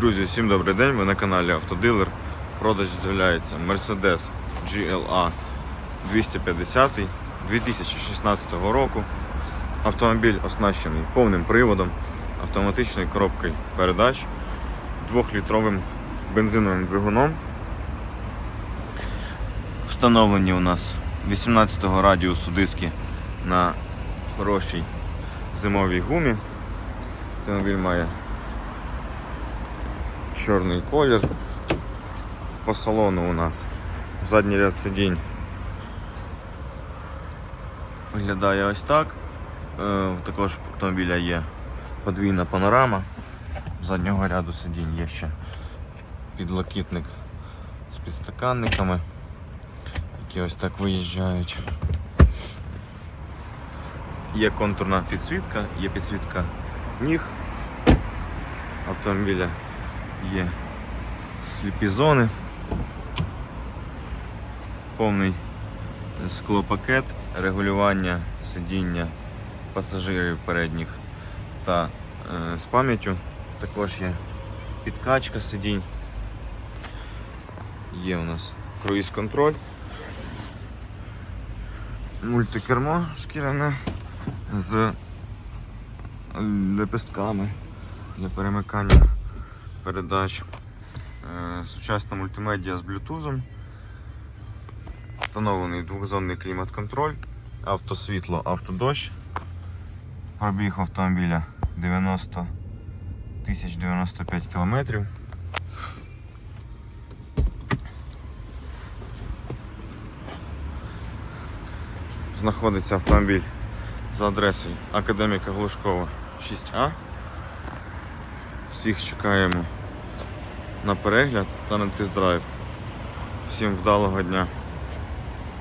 Друзі, всім добрий день. Ви на каналі Автодилер. В продажі з'являється Mercedes GLA 250 2016 року. Автомобіль оснащений повним приводом, автоматичною коробкою передач, 2-літровим бензиновим двигуном. Встановлені у нас 18-го радіусу диски на хорошій зимовій гумі. Автомобіль має чорний колір. По салону у нас задній ряд сидінь виглядає ось так. Е, Також автомобіля є подвійна панорама. Заднього ряду сидінь є ще підлокітник з підстаканниками, які ось так виїжджають. Є контурна підсвітка, є підсвітка ніг автомобіля, є сліпі зони, повний склопакет, регулювання сидіння пасажирів передніх та е, з пам'яттю. Також є підкачка сидінь. Є у нас круїз-контроль, мультикермо шкіряне з лепестками для перемикання передач. Е, Сучасна мультимедіа з блютузом. Встановлений двохзонний клімат-контроль, автосвітло, автодощ. Пробіг автомобіля 90 тисяч 95 кілометрів. Знаходиться автомобіль за адресою Академіка Глушкова 6А. Всіх чекаємо на перегляд та на тест-драйв. Всім вдалого дня!